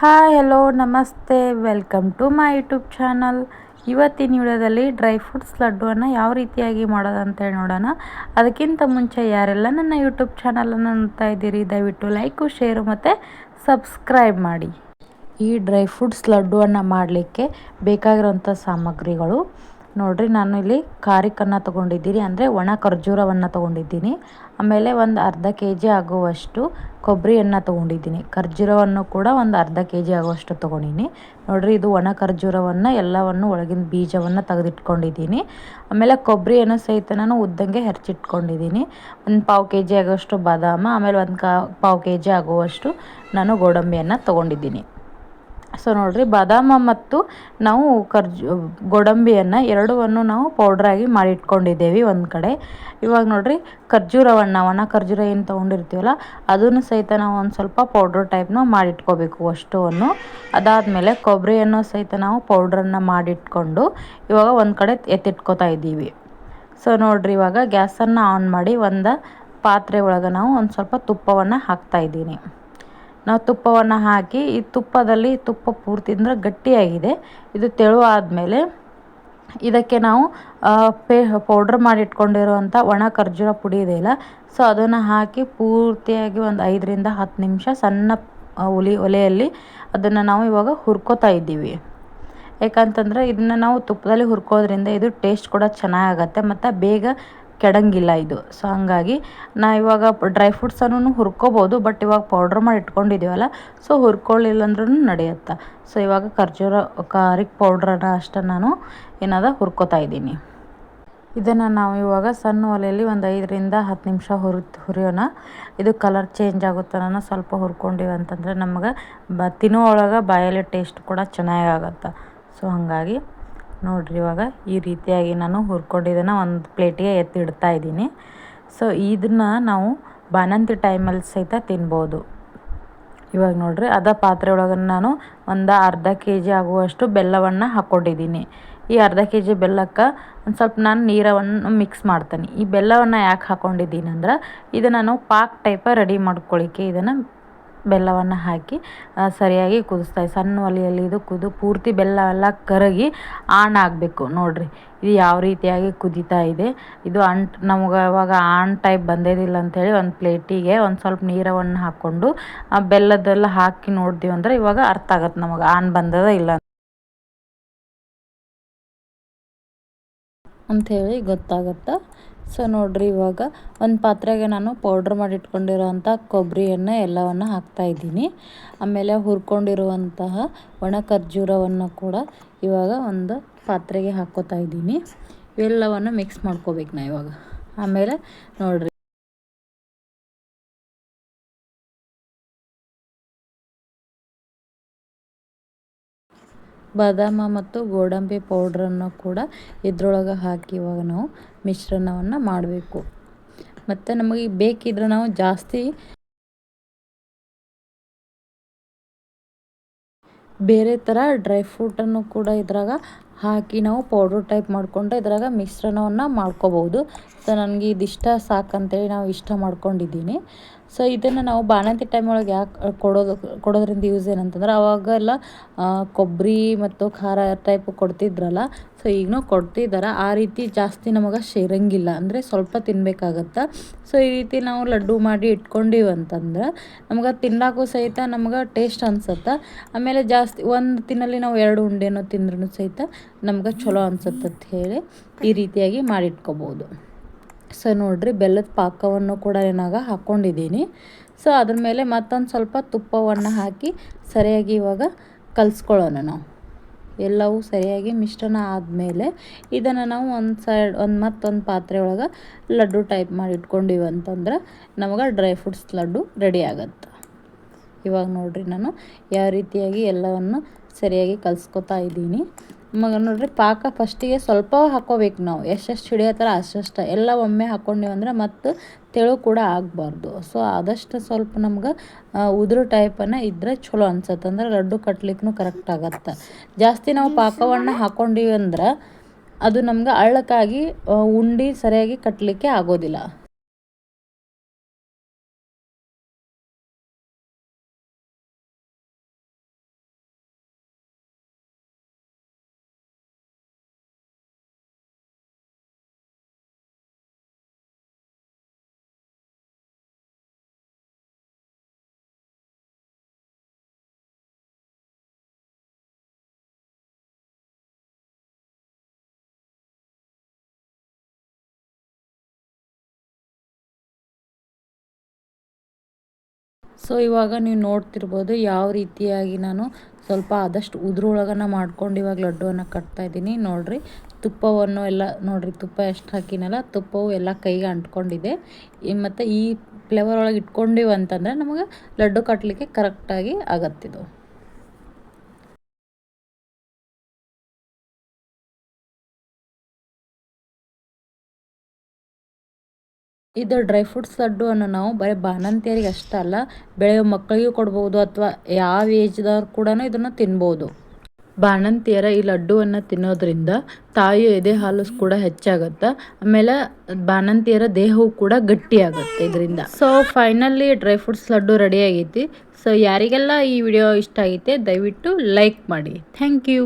Hi, hello, ನಮಸ್ತೆ. Welcome to my YouTube channel. ಇವತ್ತಿನ ವಿಡಿಯೋದಲ್ಲಿ ಡ್ರೈ ಫ್ರೂಟ್ಸ್ ಲಡ್ಡುವನ್ನು ಯಾವ ರೀತಿಯಾಗಿ ಮಾಡೋದು ಅಂತೇಳಿ ನೋಡೋಣ. ಅದಕ್ಕಿಂತ ಮುಂಚೆ ಯಾರೆಲ್ಲ ನನ್ನ ಯೂಟ್ಯೂಬ್ ಚಾನಲನ್ನು ನೋಡ್ತಾ ಇದ್ದೀರಿ, ದಯವಿಟ್ಟು ಲೈಕು, ಶೇರು ಮತ್ತು ಸಬ್ಸ್ಕ್ರೈಬ್ ಮಾಡಿ. ಈ ಡ್ರೈ ಫ್ರೂಟ್ಸ್ ಲಡ್ಡುವನ್ನು ಮಾಡಲಿಕ್ಕೆ ಬೇಕಾಗಿರೋಂಥ ಸಾಮಗ್ರಿಗಳು ನೋಡಿರಿ ನಾನು ಇಲ್ಲಿ ಖಾರಿಕನ್ನು ತೊಗೊಂಡಿದ್ದೀನಿ ಅಂದರೆ ಒಣ ಖರ್ಜೂರವನ್ನು ತೊಗೊಂಡಿದ್ದೀನಿ. ಆಮೇಲೆ ಒಂದು ಅರ್ಧ ಕೆ ಜಿ ಆಗುವಷ್ಟು ಕೊಬ್ಬರಿಯನ್ನು ತೊಗೊಂಡಿದ್ದೀನಿ. ಖರ್ಜೂರವನ್ನು ಕೂಡ ಒಂದು ಅರ್ಧ ಕೆ ಜಿ ಆಗುವಷ್ಟು ತೊಗೊಂಡಿನಿ. ನೋಡ್ರಿ ಇದು ಒಣ ಖರ್ಜೂರವನ್ನು ಎಲ್ಲವನ್ನು ಒಳಗಿನ ಬೀಜವನ್ನು ತೆಗೆದಿಟ್ಕೊಂಡಿದ್ದೀನಿ. ಆಮೇಲೆ ಕೊಬ್ಬರಿಯನ್ನು ಸಹಿತ ನಾನು ಉದ್ದಂಗೆ ಹೆರ್ಚಿಟ್ಕೊಂಡಿದ್ದೀನಿ. ಒಂದು ಪಾವು ಕೆ ಜಿ ಆಗುವಷ್ಟು ಬಾದಾಮ, ಆಮೇಲೆ ಒಂದು ಕಾ, ಪಾವು ಕೆ ಜಿ ಆಗುವಷ್ಟು ನಾನು ಗೋಡಂಬಿಯನ್ನು ತೊಗೊಂಡಿದ್ದೀನಿ. ಸೊ ನೋಡಿರಿ, ಬಾದಾಮ ಮತ್ತು ನಾವು ಖರ್ಜು, ಗೋಡಂಬಿಯನ್ನು ಎರಡವನ್ನು ನಾವು ಪೌಡ್ರಾಗಿ ಮಾಡಿ ಇಟ್ಕೊಂಡಿದ್ದೇವೆ ಒಂದು ಕಡೆ. ಇವಾಗ ನೋಡಿರಿ ಖರ್ಜೂರವನ್ನು ಒಣ ಖರ್ಜೂರ ಏನು ತೊಗೊಂಡಿರ್ತೀವಲ್ಲ, ಅದನ್ನು ಸಹಿತ ನಾವು ಒಂದು ಸ್ವಲ್ಪ ಪೌಡ್ರ್ ಟೈಪ್ನ ಮಾಡಿಟ್ಕೋಬೇಕು ಅಷ್ಟುವನ್ನು. ಅದಾದಮೇಲೆ ಕೊಬ್ಬರಿಯನ್ನು ಸಹಿತ ನಾವು ಪೌಡ್ರನ್ನು ಮಾಡಿಟ್ಕೊಂಡು ಇವಾಗ ಒಂದು ಕಡೆ ಎತ್ತಿಟ್ಕೋತಾ ಇದ್ದೀವಿ. ಸೊ ನೋಡಿರಿ, ಇವಾಗ ಗ್ಯಾಸನ್ನು ಆನ್ ಮಾಡಿ ಒಂದು ಪಾತ್ರೆ ಒಳಗೆ ನಾವು ಒಂದು ಸ್ವಲ್ಪ ತುಪ್ಪವನ್ನು ಹಾಕ್ತಾಯಿದ್ದೀನಿ ನಾವು ತುಪ್ಪವನ್ನು ಹಾಕಿ, ಈ ತುಪ್ಪದಲ್ಲಿ ತುಪ್ಪ ಪೂರ್ತಿ ಅಂದರೆ ಗಟ್ಟಿಯಾಗಿದೆ. ಇದು ತೆಳು ಆದಮೇಲೆ ಇದಕ್ಕೆ ನಾವು ಪೇ, ಪೌಡ್ರ್ ಮಾಡಿ ಇಟ್ಕೊಂಡಿರುವಂಥ ಒಣ ಖರ್ಜೂರ ಪುಡಿ ಇದೆ ಇಲ್ಲ ಸೊ ಅದನ್ನು ಹಾಕಿ ಪೂರ್ತಿಯಾಗಿ ಒಂದು ಐದರಿಂದ ಹತ್ತು ನಿಮಿಷ ಸಣ್ಣ ಒಲಿ, ಒಲೆಯಲ್ಲಿ ಅದನ್ನು ನಾವು ಇವಾಗ ಹುರ್ಕೋತಾ ಇದ್ದೀವಿ. ಯಾಕಂತಂದರೆ ಇದನ್ನು ನಾವು ತುಪ್ಪದಲ್ಲಿ ಹುರ್ಕೋದ್ರಿಂದ ಇದು ಟೇಸ್ಟ್ ಕೂಡ ಚೆನ್ನಾಗಾಗತ್ತೆ ಮತ್ತು ಬೇಗ ಕೆಡಂಗಿಲ್ಲ ಇದು. ಸೊ ಹಂಗಾಗಿ ನಾ ಇವಾಗ ಡ್ರೈ ಫ್ರೂಟ್ಸನ್ನು ಹುರ್ಕೋಬೋದು ಬಟ್ ಇವಾಗ ಪೌಡ್ರ್ ಮಾಡಿ ಇಟ್ಕೊಂಡಿದ್ದೀವಲ್ಲ ಸೊ ಹುರ್ಕೊಳ್ಳಿಲ್ಲ ಅಂದ್ರೂ ನಡೆಯುತ್ತೆ. ಸೊ ಇವಾಗ ಖರ್ಜೂರ, ಖಾರಿಕ್ ಪೌಡ್ರನ್ನ ಅಷ್ಟೇ ನಾನು ಏನಾದ ಹುರ್ಕೋತಾ ಇದ್ದೀನಿ. ಇದನ್ನು ನಾವು ಇವಾಗ ಸಣ್ಣ ಒಲೆಯಲ್ಲಿ ಒಂದು ಐದರಿಂದ ಹತ್ತು ನಿಮಿಷ ಹುರಿ, ಹುರಿಯೋಣ. ಇದು ಕಲರ್ ಚೇಂಜ್ ಆಗುತ್ತನ ಸ್ವಲ್ಪ ಹುರ್ಕೊಂಡಿವಿ ಅಂತಂದರೆ ನಮಗೆ ಬ ತಿನ್ನೋ ಒಳಗೆ ಬಾಯಲ್ಲಿ ಟೇಸ್ಟ್ ಕೂಡ ಚೆನ್ನಾಗಿ ಆಗುತ್ತೆ? ಸೊ ಹಾಗಾಗಿ ನೋಡಿರಿ ಇವಾಗ ಈ ರೀತಿಯಾಗಿ ನಾನು ಹುರ್ಕೊಂಡಿದ್ದನ್ನು ಒಂದು ಪ್ಲೇಟಿಗೆ ಎತ್ತಿಡ್ತಾ ಇದ್ದೀನಿ. ಸೊ ಇದನ್ನು ನಾವು ಬಾಣಂತಿ ಟೈಮಲ್ಲಿ ಸಹಿತ ತಿನ್ಬೋದು. ಇವಾಗ ನೋಡಿರಿ, ಅದ ಪಾತ್ರೆ ಒಳಗೆ ನಾನು ಒಂದು ಅರ್ಧ ಕೆ ಜಿ ಆಗುವಷ್ಟು ಬೆಲ್ಲವನ್ನು ಹಾಕ್ಕೊಂಡಿದ್ದೀನಿ ಈ ಅರ್ಧ ಕೆ ಜಿ ಬೆಲ್ಲಕ್ಕೆ ಒಂದು ಸ್ವಲ್ಪ ನಾನು ನೀರವನ್ನು ಮಿಕ್ಸ್ ಮಾಡ್ತೀನಿ. ಈ ಬೆಲ್ಲವನ್ನು ಯಾಕೆ ಹಾಕ್ಕೊಂಡಿದ್ದೀನಿ ಅಂದ್ರೆ, ಇದನ್ನು ನಾನು ಪಾಕ್ ಟೈಪ ರೆಡಿ ಮಾಡ್ಕೊಳ್ಳಿಕ್ಕೆ ಇದನ್ನು ಬೆಲ್ಲವನ್ನು ಹಾಕಿ ಸರಿಯಾಗಿ ಕುದಿಸ್ತಾ ಸಣ್ಣ ಒಲೆಯಲ್ಲಿ ಇದು ಕುದು, ಪೂರ್ತಿ ಬೆಲ್ಲ ಎಲ್ಲ ಕರಗಿ ಆಣ್ ಆಗಬೇಕು. ನೋಡಿರಿ, ಇದು ಯಾವ ರೀತಿಯಾಗಿ ಕುದೀತಾ ಇದೆ. ಇದು ಅಂಟ್ ನಮ್ಗೆ ಅವಾಗ ಆಣ್ ಟೈಪ್ ಬಂದಿದ್ದಿಲ್ಲ ಅಂಥೇಳಿ ಒಂದು ಪ್ಲೇಟಿಗೆ ಒಂದು ಸ್ವಲ್ಪ ನೀರವನ್ನು ಹಾಕ್ಕೊಂಡು, ಆ, ಬೆಲ್ಲದೆಲ್ಲ ಹಾಕಿ ನೋಡಿದ್ವಿ ಅಂದರೆ ಇವಾಗ ಅರ್ಥ ಆಗತ್ತೆ ನಮಗೆ. ಆಣ್ ಬಂದದ ಇಲ್ಲ ಅಂಥೇಳಿ ಗೊತ್ತಾಗತ್ತೆ? ಸೊ ನೋಡಿರಿ ಇವಾಗ ಒಂದು ಪಾತ್ರೆಗೆ ನಾನು ಪೌಡ್ರ್ ಮಾಡಿ ಇಟ್ಕೊಂಡಿರೋವಂಥ ಕೊಬ್ಬರಿಯನ್ನು ಎಲ್ಲವನ್ನು ಹಾಕ್ತಾಯಿದ್ದೀನಿ ಆಮೇಲೆ ಹುರ್ಕೊಂಡಿರುವಂತಹ ಒಣ ಖರ್ಜೂರವನ್ನು ಕೂಡ ಇವಾಗ ಒಂದು ಪಾತ್ರೆಗೆ ಹಾಕ್ಕೋತಾ ಇದ್ದೀನಿ. ಇವೆಲ್ಲವನ್ನು ಮಿಕ್ಸ್ ಮಾಡ್ಕೋಬೇಕು ನಾ ಇವಾಗ. ಆಮೇಲೆ ನೋಡಿರಿ. ಬಾದಾಮ ಮತ್ತು ಗೋಡಂಬಿ ಪೌಡ್ರನ್ನು ಕೂಡ ಇದ್ರೊಳಗೆ ಹಾಕಿ ಇವಾಗ ನಾವು ಮಿಶ್ರಣವನ್ನು ಮಾಡಬೇಕು. ಮತ್ತು ನಮಗೆ ಬೇಕಿದ್ರೆ ನಾವು ಜಾಸ್ತಿ ಬೇರೆ ಥರ ಡ್ರೈ ಫ್ರೂಟನ್ನು ಕೂಡ ಇದ್ರಾಗ ಹಾಕಿ ನಾವು ಪೌಡ್ರ್ ಟೈಪ್ ಮಾಡಿಕೊಂಡು ಇದ್ರಾಗ ಮಿಶ್ರಣವನ್ನು ಮಾಡ್ಕೋಬೋದು. ಸೊ ನನಗೆ ಇದಿಷ್ಟ ಸಾಕಂತೇಳಿ ನಾವು ಇಷ್ಟ ಮಾಡ್ಕೊಂಡಿದ್ದೀನಿ. ಸೊ ಇದನ್ನು ನಾವು ಬಾಣಂತಿ ಟೈಮ್ ಒಳಗೆ ಯಾಕೆ ಕೊಡೋದು, ಕೊಡೋದ್ರಿಂದ ಯೂಸ್ ಏನಂತಂದ್ರೆ ಅವಾಗೆಲ್ಲ ಕೊಬ್ಬರಿ ಮತ್ತು ಖಾರ ಟೈಪ್ ಕೊಡ್ತಿದ್ರಲ್ಲ ಸೊ ಈಗನೂ ಕೊಡ್ತಿದ್ದಾರೆ ಆ ರೀತಿ ಜಾಸ್ತಿ ನಮಗೆ ಸೇರಂಗಿಲ್ಲ. ಅಂದರೆ ಸ್ವಲ್ಪ ತಿನ್ಬೇಕಾಗತ್ತೆ. ಸೊ ಈ ರೀತಿ ನಾವು ಲಡ್ಡು ಮಾಡಿ ಇಟ್ಕೊಂಡಿವಿ ಅಂತಂದ್ರೆ ನಮ್ಗೆ ತಿನ್ನಾಕೂ ಸಹಿತ ನಮ್ಗೆ ಟೇಸ್ಟ್ ಅನ್ಸತ್ತೆ. ಆಮೇಲೆ ಜಾಸ್ತಿ, ಒಂದು ತಿನ್ನಲ್ಲಿ ನಾವು ಎರಡು ಉಂಡೆನೋ ತಿಂದ್ರೂ ಸಹಿತ ನಮ್ಗೆ ಚಲೋ ಅನ್ಸುತ್ತೆ ಅಂತ ಹೇಳಿ ಈ ರೀತಿಯಾಗಿ ಮಾಡಿಟ್ಕೋಬೋದು. ಸೊ ನೋಡಿರಿ ಬೆಲ್ಲದ ಪಾಕವನ್ನು ಕೂಡ ಏನಾಗ ಹಾಕ್ಕೊಂಡಿದ್ದೀನಿ ಸೊ ಅದ್ರ ಮೇಲೆ ಮತ್ತೊಂದು ಸ್ವಲ್ಪ ತುಪ್ಪವನ್ನು ಹಾಕಿ ಸರಿಯಾಗಿ ಇವಾಗ ಕಲಿಸ್ಕೊಳ್ಳೋಣ ನಾವು. ಎಲ್ಲವೂ ಸರಿಯಾಗಿ ಮಿಶ್ರಣ ಆದಮೇಲೆ ಇದನ್ನು ನಾವು ಒಂದು ಸೈಡ್, ಒಂದು ಮತ್ತೊಂದು ಪಾತ್ರೆ ಒಳಗೆ ಲಡ್ಡು ಟೈಪ್ ಮಾಡಿ ಇಟ್ಕೊಂಡಿವಿ ಅಂತಂದ್ರೆ ನಮಗೆ ಡ್ರೈ ಫ್ರೂಟ್ಸ್ ಲಡ್ಡು ರೆಡಿ ಆಗುತ್ತೆ. ಇವಾಗ ನೋಡಿರಿ ನಾನು ಯಾವ ರೀತಿಯಾಗಿ ಎಲ್ಲವನ್ನು ಸರಿಯಾಗಿ ಕಲಿಸ್ಕೊತಾ ಇದ್ದೀನಿ. ಮಗ ನೋಡ್ರಿ, ಪಾಕ ಫಸ್ಟಿಗೆ ಸ್ವಲ್ಪ ಹಾಕೋಬೇಕು ನಾವು. ಎಷ್ಟೆಷ್ಟು ಹಿಡಿಯತ್ತಾರ ಅಷ್ಟೆಷ್ಟು. ಎಲ್ಲ ಒಮ್ಮೆ ಹಾಕ್ಕೊಂಡಿವಂದ್ರೆ ಮತ್ತು ತೆಳು ಕೂಡ ಆಗಬಾರ್ದು. ಸೊ ಆದಷ್ಟು ಸ್ವಲ್ಪ ನಮ್ಗೆ ಉದುರು ಟೈಪನ್ನು ಇದ್ದರೆ ಚಲೋ ಅನ್ಸತ್ತೆ. ಅಂದ್ರೆ ಲಡ್ಡು ಕಟ್ಲಿಕ್ಕೂ ಕರೆಕ್ಟ್ ಆಗತ್ತೆ. ಜಾಸ್ತಿ ನಾವು ಪಾಕವನ್ನು ಹಾಕ್ಕೊಂಡಿವಿ ಅಂದ್ರೆ ಅದು ನಮ್ಗೆ ಅಳ್ಳಕ್ಕಾಗಿ ಉಂಡೆ ಸರಿಯಾಗಿ ಕಟ್ಟಲಿಕ್ಕೆ ಆಗೋದಿಲ್ಲ. ಸೊ ಇವಾಗ ನೀವು ನೋಡ್ತಿರ್ಬೋದು ಯಾವ ರೀತಿಯಾಗಿ ನಾನು ಸ್ವಲ್ಪ ಆದಷ್ಟು ಉದ್ರೊಳಗನ ಮಾಡ್ಕೊಂಡು ಇವಾಗ ಲಡ್ಡುವನ್ನು ಕಟ್ತಾ ಇದ್ದೀನಿ. ನೋಡಿರಿ, ತುಪ್ಪವನ್ನು ಎಲ್ಲ ನೋಡಿರಿ, ತುಪ್ಪ ಎಷ್ಟು ಹಾಕಿನಲ್ಲ, ತುಪ್ಪವು ಎಲ್ಲ ಕೈಗೆ ಅಂಟ್ಕೊಂಡಿದೆ. ಮತ್ತು ಈ ಫ್ಲೇವರ್ ಒಳಗೆ ಇಟ್ಕೊಂಡಿವಿ ಅಂತಂದರೆ ನಮಗೆ ಲಡ್ಡು ಕಟ್ಟಲಿಕ್ಕೆ ಕರೆಕ್ಟಾಗಿ ಆಗತ್ತಿದು ಇದು ಡ್ರೈ ಫ್ರೂಟ್ಸ್ ಲಡ್ಡುವನ್ನು ನಾವು ಬರೀ ಬಾಣಂತಿಯರಿಗೆ ಅಷ್ಟೇ ಅಲ್ಲ, ಬೆಳೆಯೋ ಮಕ್ಕಳಿಗೂ ಕೊಡ್ಬೋದು ಅಥವಾ ಯಾವ ಏಜ್ದವ್ರು ಕೂಡ ಇದನ್ನು ತಿನ್ಬೋದು. ಬಾಣಂತಿಯರ ಈ ಲಡ್ಡುವನ್ನು ತಿನ್ನೋದ್ರಿಂದ ತಾಯಿಯ ಎದೆ ಹಾಲು ಕೂಡ ಹೆಚ್ಚಾಗುತ್ತೆ, ಆಮೇಲೆ ಬಾಣಂತಿಯರ ದೇಹವು ಕೂಡ ಗಟ್ಟಿಯಾಗುತ್ತೆ ಇದರಿಂದ. So finally dry fruits laddu ready ಆಗೈತಿ. ಸೊ ಯಾರಿಗೆಲ್ಲ ಈ ವಿಡಿಯೋ ಇಷ್ಟ ಆಗೈತೆ ದಯವಿಟ್ಟು ಲೈಕ್ ಮಾಡಿ. Thank you